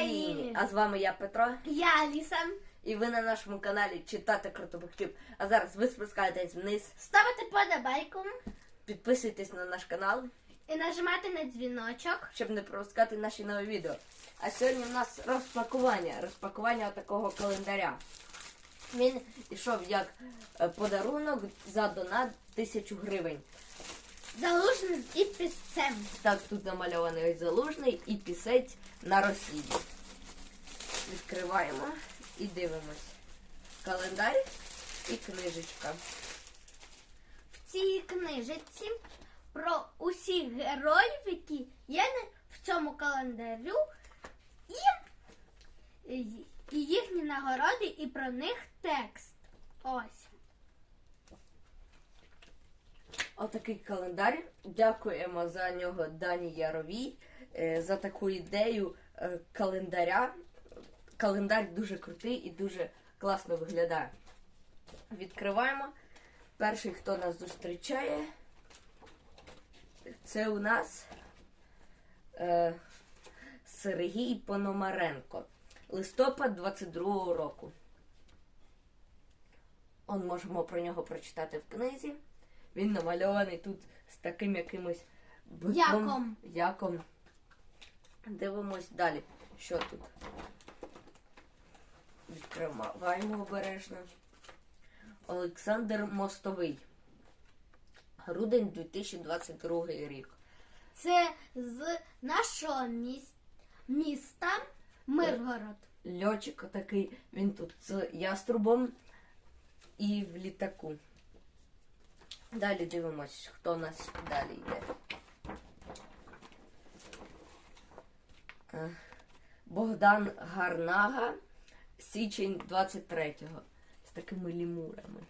Україні! А з вами я Петро. Я Аліса. І ви на нашому каналі читати Крутобоктюб. А зараз ви спускаєтесь вниз, Ставити подобайку підписуйтесь на наш канал, і нажимати на дзвіночок. щоб не пропускати наші нові відео. А сьогодні в нас розпакування. Розпакування такого календаря. Він йшов як е, подарунок за донат 1000 гривень. Залужним і пісцем. Так, тут намальований залужний і пісець на Росії. Відкриваємо і дивимось. Календар і книжечка. В цій книжці про усіх героїв, які є в цьому календарю, і, і їхні нагороди, і про них текст. Ось. Отакий календар. Дякуємо за нього Дані Яровій е, за таку ідею е, календаря. Календар дуже крутий і дуже класно виглядає. Відкриваємо. Перший, хто нас зустрічає, це у нас е, Сергій Пономаренко. Листопад 22-го року. Он можемо про нього прочитати в книзі. Він намальований тут з таким якимось биком. Яком. Яком. Дивимось далі. Що тут? Відкриваємо обережно. Олександр Мостовий. Грудень 2022 рік. Це з нашого міс- міста Миргород. Льотчик такий, він тут з яструбом і в літаку. Далі дивимось, хто у нас далі йде. Е, Богдан Гарнага, січень 23-го. З такими лімурами.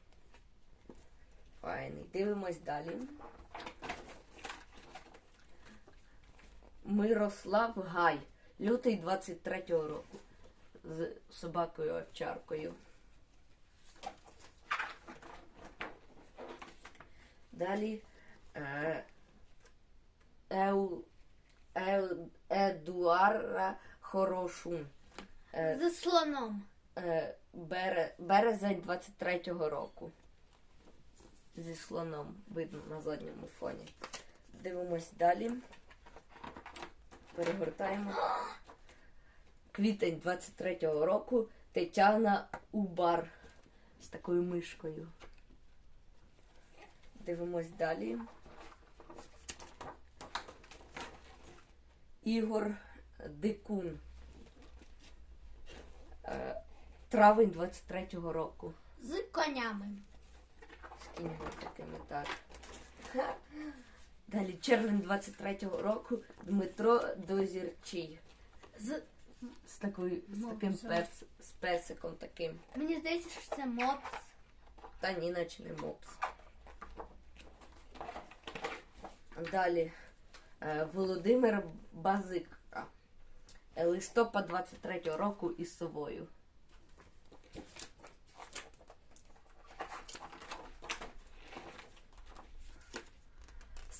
Файний. Дивимось далі. Мирослав Гай, лютий 23-го року. З собакою овчаркою. Далі е, Еу, Еу, Едуара Хорошун. Е, З слоном. е, бере, березень 23-го року. Зі слоном видно на задньому фоні. Дивимось далі. Перегортаємо. Квітень 23-го року Тетяна Убар з такою мишкою. Дивимось далі. Ігор Дикун. Е, Травень 23-го року. З конями. З кіньми такими так. Далі червень 23-го року Дмитро Дозірчий. З... З, такою, з таким Мопсом. перс, з песиком таким. Мені здається, що це мопс. Та ні, наче не мопс. Далі е, Володимир Базика. Е, Листопад 23-го року із совою.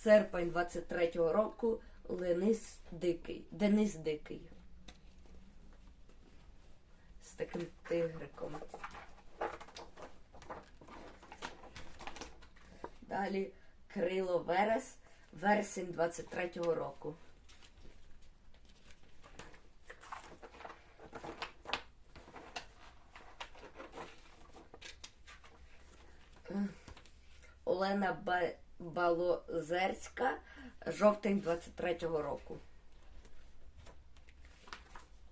Серпень 23-го року Ленис Дикий. Денис Дикий. З таким тигриком. Далі Крило Верес, вересень 23-го року. Олена Ба- Балозерська, жовтень 23-го року.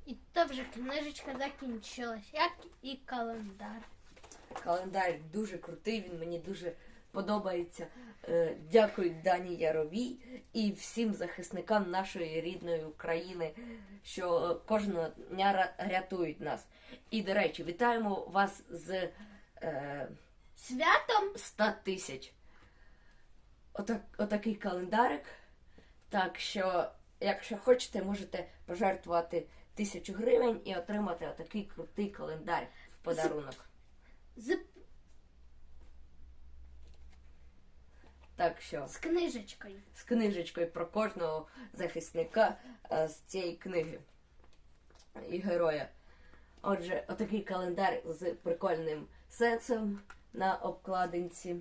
І то вже книжечка закінчилась, як і календар. Календар дуже крутий, він мені дуже подобається. Е, Дякую Дані Яровій і всім захисникам нашої рідної України, що кожного дня рятують нас. І, до речі, вітаємо вас з е, Святом 100 тисяч. Отак, отакий календарик. Так що, якщо хочете, можете пожертвувати тисячу гривень і отримати отакий крутий календар в подарунок. з, Так що. з книжечкою. з книжечкою про кожного захисника е, з цієї книги. і героя. Отже, отакий календар з прикольним сенсом на обкладинці.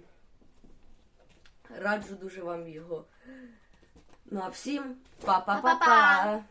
Раджу дуже вам його. Ну а всім па-па-па-па! Па-па-па!